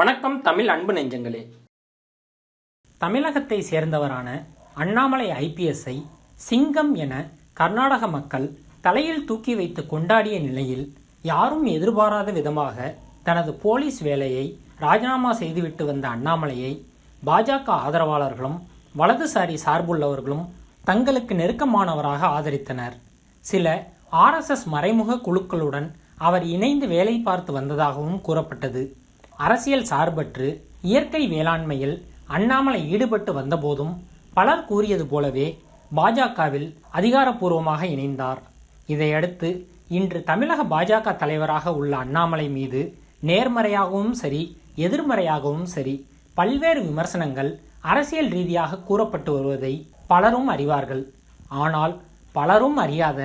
வணக்கம் தமிழ் அன்பு நெஞ்சங்களே. தமிழகத்தை சேர்ந்தவரான அண்ணாமலை ஐபிஎஸ்ஐ சிங்கம் என கர்நாடக மக்கள் தலையில் தூக்கி வைத்து கொண்டாடிய நிலையில் யாரும் எதிர்பாராத விதமாக தனது போலீஸ் வேலையை ராஜினாமா செய்துவிட்டு வந்த அண்ணாமலையை பாஜக ஆதரவாளர்களும் வலதுசாரி சார்புள்ளவர்களும் தங்களுக்கு நெருக்கமானவராக ஆதரித்தனர். சில ஆர்எஸ்எஸ் மறைமுக குழுக்களுடன் அவர் இணைந்து வேலை பார்த்து வந்ததாகவும் கூறப்பட்டது. அரசியல் சார்பற்று இயற்கை வேளாண்மையில் அண்ணாமலை ஈடுபட்டு வந்தபோதும் பலர் கூறியது போலவே பாஜகவில் அதிகாரப்பூர்வமாக இணைந்தார். இதையடுத்து இன்று தமிழக பாஜக தலைவராக உள்ள அண்ணாமலை மீது நேர்மறையாகவும் சரி எதிர்மறையாகவும் சரி பல்வேறு விமர்சனங்கள் அரசியல் ரீதியாக கூறப்பட்டு வருவதை பலரும் அறிவார்கள். ஆனால் பலரும் அறியாத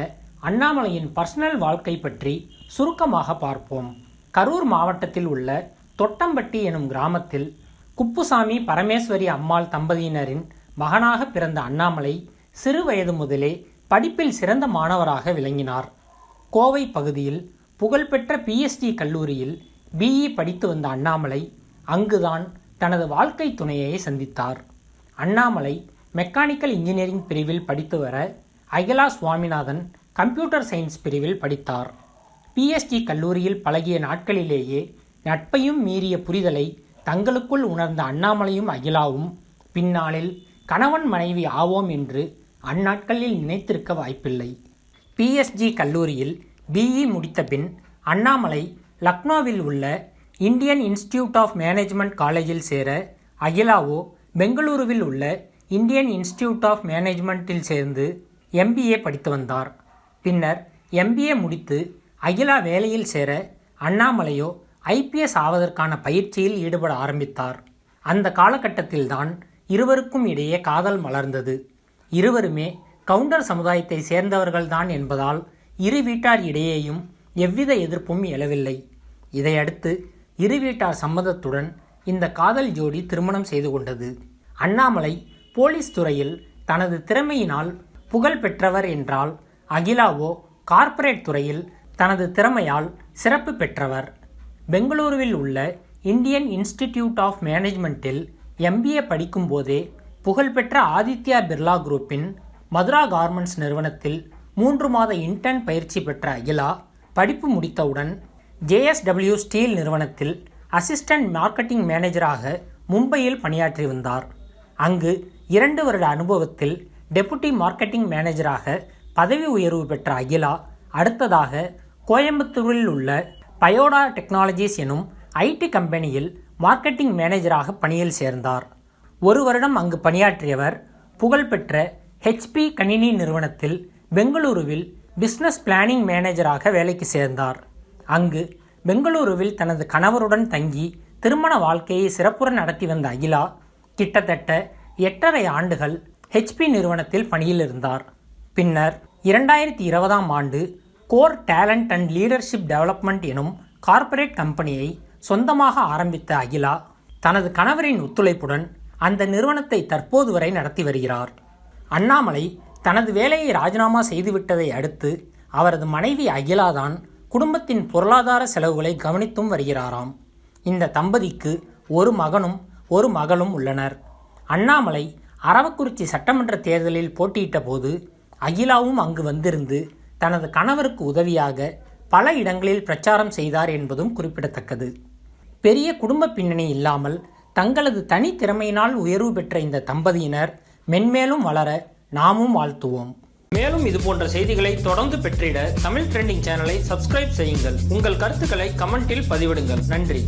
அண்ணாமலையின் பர்சனல் வாழ்க்கை பற்றி சுருக்கமாக பார்ப்போம். கரூர் மாவட்டத்தில் உள்ள தொட்டம்பட்டி எனும் கிராமத்தில் குப்புசாமி பரமேஸ்வரி அம்மாள் தம்பதியினரின் மகனாக பிறந்த அண்ணாமலை சிறு வயது முதலே படிப்பில் சிறந்த மாணவராக விளங்கினார். கோவை பகுதியில் புகழ்பெற்ற பிஎஸ்டி கல்லூரியில் பிஇ படித்து வந்த அண்ணாமலை அங்குதான் தனது வாழ்க்கை துணையை சந்தித்தார். அண்ணாமலை மெக்கானிக்கல் இன்ஜினியரிங் பிரிவில் படித்து வர அகிலா சுவாமிநாதன் கம்ப்யூட்டர் சயின்ஸ் பிரிவில் படித்தார். பிஎஸ்டி கல்லூரியில் பழகிய நாட்களிலேயே நட்பையும் மீறிய புரிதலை தங்களுக்குள் உணர்ந்த அண்ணாமலையும் அகிலாவும் பின்னாளில் கணவன் மனைவி ஆவோம் என்று அந்நாட்களில் நினைத்திருக்க வாய்ப்பில்லை. பிஎஸ்ஜி கல்லூரியில் பிஇ முடித்த பின் அண்ணாமலை லக்னோவில் உள்ள இந்தியன் இன்ஸ்டிடியூட் ஆஃப் மேனேஜ்மெண்ட் காலேஜில் சேர அகிலாவோ பெங்களூருவில் உள்ள இந்தியன் இன்ஸ்டிடியூட் ஆஃப் மேனேஜ்மெண்ட்டில் சேர்ந்து எம்பிஏ படித்து வந்தார். பின்னர் எம்பிஏ முடித்து அகிலா வேலையில் சேர அண்ணாமலையோ ஐபிஎஸ் ஆவதற்கான பயிற்சியில் ஈடுபட ஆரம்பித்தார். அந்த காலகட்டத்தில்தான் இருவருக்கும் இடையே காதல் மலர்ந்தது. இருவருமே கவுண்டர் சமுதாயத்தை சேர்ந்தவர்கள்தான் என்பதால் இரு வீட்டார் இடையேயும் எவ்வித எதிர்ப்பும் எழவில்லை. இதையடுத்து இரு வீட்டார் சம்மதத்துடன் இந்த காதல் ஜோடி திருமணம் செய்து கொண்டது. அண்ணாமலை போலீஸ் துறையில் தனது திறமையினால் புகழ் பெற்றவர் என்றால் அகிலாவோ கார்ப்பரேட் துறையில் தனது திறமையால் சிறப்பு பெற்றவர். பெங்களூருவில் உள்ள இந்தியன் இன்ஸ்டிடியூட் ஆஃப் மேனேஜ்மெண்ட்டில் எம்பிஏ படிக்கும்போதே புகழ்பெற்ற ஆதித்யா பிர்லா குரூப்பின் மதுரா கார்மெண்ட்ஸ் நிறுவனத்தில் மூன்று மாத இன்டர்ன் பயிற்சி பெற்ற அகிலா படிப்பு முடித்தவுடன் ஜேஎஸ்டபிள்யூ ஸ்டீல் நிறுவனத்தில் அசிஸ்டன்ட் மார்க்கெட்டிங் மேனேஜராக மும்பையில் பணியாற்றி வந்தார். அங்கு இரண்டு வருட அனுபவத்தில் டெபுட்டி மார்க்கெட்டிங் மேனேஜராக பதவி உயர்வு பெற்ற அகிலா அடுத்ததாக கோயம்புத்தூரில் உள்ள பயோடா டெக்னாலஜிஸ் எனும் ஐடி கம்பெனியில் மார்க்கெட்டிங் மேனேஜராக பணியில் சேர்ந்தார். ஒரு வருடம் அங்கு பணியாற்றியவர் புகழ்பெற்ற ஹெச்பி கணினி நிறுவனத்தில் பெங்களூருவில் பிசினஸ் பிளானிங் மேனேஜராக வேலைக்கு சேர்ந்தார். அங்கு பெங்களூருவில் தனது கணவருடன் தங்கி திருமண வாழ்க்கையை சிறப்புற நடத்தி வந்த அகிலா கிட்டத்தட்ட எட்டரை ஆண்டுகள் ஹெச்பி நிறுவனத்தில் பணியில் இருந்தார். பின்னர் இரண்டாயிரத்தி இருபதாம் ஆண்டு core talent and leadership development எனும் கார்ப்பரேட் கம்பெனியை சொந்தமாக ஆரம்பித்த அகிலா தனது கணவரின் ஒத்துழைப்புடன் அந்த நிறுவனத்தை தற்போது வரை நடத்தி வருகிறார். அண்ணாமலை தனது வேலையை ராஜினாமா செய்துவிட்டதை அடுத்து அவரது மனைவி அகிலாதான் குடும்பத்தின் பொருளாதார செலவுகளை கவனித்தும் வருகிறாராம். இந்த தம்பதிக்கு ஒரு மகனும் ஒரு மகளும் உள்ளனர். அண்ணாமலை அரவக்குறிச்சி சட்டமன்ற தேர்தலில் போட்டியிட்ட போது அகிலாவும் அங்கு வந்திருந்து தனது கணவருக்கு உதவியாக பல இடங்களில் பிரச்சாரம் செய்தார் என்பதும் குறிப்பிடத்தக்கது. பெரிய குடும்ப பின்னணி இல்லாமல் தங்களது தனி திறமையினால் உயர்வு பெற்ற இந்த தம்பதியினர் மென்மேலும் வளர நாமும் வாழ்த்துவோம். மேலும் இது போன்ற செய்திகளை தொடர்ந்து பெற்றிட தமிழ் ட்ரெண்டிங் சேனலை சப்ஸ்கிரைப் செய்யுங்கள். உங்கள் கருத்துக்களை கமெண்டில் பதிவிடுங்கள். நன்றி.